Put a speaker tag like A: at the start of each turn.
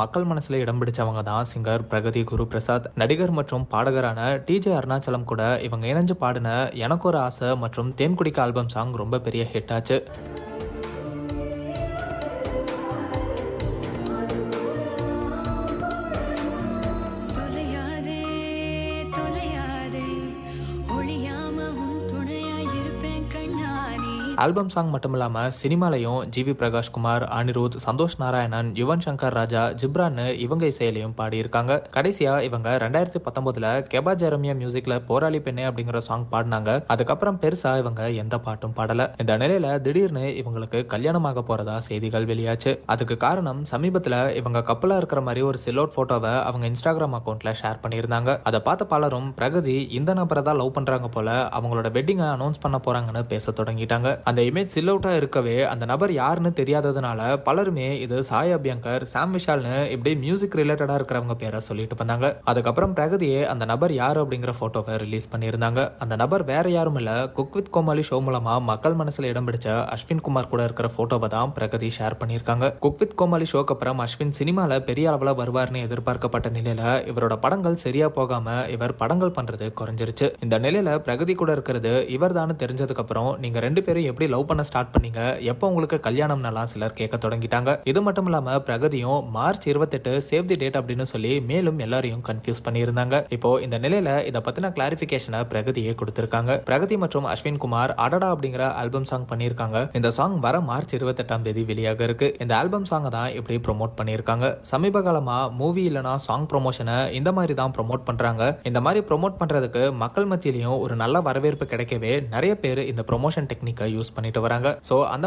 A: மக்கள் மனசுல இடம் பிடிச்சவங்க தான் சிங்கர் பிரகதி குரு பிரசாத். நடிகர் மற்றும் பாடகரான டிஜே அருணாச்சலம் கூட இவங்க இணைஞ்சு பாடின எனக்கு ஒரு ஆசை மற்றும் தேன்குடிக்க ஆல்பம் சாங் ரொம்ப பெரிய ஹிட் ஆச்சு. ஆல்பம் சாங் மட்டும் இல்லாமல் சினிமாலையும் ஜிவி பிரகாஷ் குமார் அனிருத் சந்தோஷ் நாராயணன் யுவன் சங்கர் ராஜா ஜிப்ரான் இவங்க இசையிலையும் பாடியிருக்காங்க. கடைசியா இவங்க ரெண்டாயிரத்தி பத்தொன்பதுல கெபா ஜெரமியா மியூசிக்ல போராளி பெண்ணே அப்படிங்கிற சாங் பாடினாங்க. அதுக்கப்புறம் பெருசா இவங்க எந்த பாட்டும் பாடல. இந்த நிலையில திடீர்னு இவங்களுக்கு கல்யாணமாக போறதா செய்திகள் வெளியாச்சு. அதுக்கு காரணம் சமீபத்துல இவங்க கப்பலா இருக்கிற மாதிரி ஒரு சிலோட் போட்டோவை அவங்க இன்ஸ்டாகிராம் அக்கௌண்ட்ல ஷேர் பண்ணியிருந்தாங்க. அதை பார்த்த பலரும் பிரகதி இந்த நபரை தான் லவ் பண்றாங்க போல அவங்களோட வெட்டிங்கை அனௌன்ஸ் பண்ண போறாங்கன்னு பேச தொடங்கிட்டாங்க. அந்த இமேஜ் சில் அவுட்டாக இருக்கவே அந்த நபர் யாருன்னு தெரியாததுனால பலருமே இது சாய் அபியங்கர் சாம் விஷால்னு இப்படி மியூசிக் ரிலேட்டடாக இருக்கிறவங்க பேரை சொல்லிட்டு வந்தாங்க. அதுக்கப்புறம் பிரகதியே அந்த நபர் யார் அப்படிங்கிற ஃபோட்டோவை ரிலீஸ் பண்ணியிருந்தாங்க. அந்த நபர் வேற யாரும் இல்லை குக் வித் கோமாளி ஷோ மூலமாக மக்கள் மனசில் இடம் பிடிச்ச அஸ்வின் குமார் கூட இருக்கிற ஃபோட்டோவை தான் பிரகதி ஷேர் பண்ணியிருக்காங்க. குக் வித் கோமாளி ஷோக்கு அப்புறம் அஸ்வின் சினிமாவில் பெரிய அளவில் வருவார்னு எதிர்பார்க்கப்பட்ட நிலையில் இவரோட படங்கள் சரியா போகாம இவர் படங்கள் பண்றது குறைஞ்சிருச்சு. இந்த நிலையில பிரகதி கூட இருக்கிறது இவர் தான் தெரிஞ்சதுக்கு அப்புறம் நீங்க ரெண்டு பேரும் எப்படி லவ் பண்ண ஸ்டார்ட் பண்ணீங்க? எப்போ உங்களுக்கு கல்யாணம்னலாம் சிலர் கேட்க தொடங்கிட்டாங்க? இது மட்டும் இல்லாம பிரகதியும் மார்ச் இருபத்தெட்டு சேவ் தி டேட் அப்படின்னு சொல்லி மேலும் எல்லாரையும் கன்ஃபியூஸ் பண்ணியிருந்தாங்க. இப்போ இந்த நிலையில இதை பத்தின கிளாரிபிகேஷனை பிரகதியே கொடுத்திருக்காங்க. பிரகதி மற்றும் அஸ்வின் குமார் அடடா அப்படிங்கிற ஆல்பம் சாங் பண்ணியிருக்காங்க. இந்த சாங் வர மார்ச் இருபத்தெட்டாம் தேதி வெளியாக இருக்கு. இந்த ஆல்பம் சாங்கை தான் இப்படி ப்ரொமோட் பண்ணியிருக்காங்க. சமீப காலமா மூவி இல்லைனா சாங் ப்ரொமோஷனை இந்த மாதிரி தான் ப்ரோமோட் பண்றாங்க. இந்த மாதிரி ப்ரோமோட் பண்றதுக்கு மக்கள் மத்தியிலையும் ஒரு நல்ல வரவேற்பு கிடைக்கவே நிறைய பேர் இந்த ப்ரொமோஷன் டெக்னிக்கை யூஸ் யூஸ் பண்ணிட்டு வராங்க. ஸோ அந்த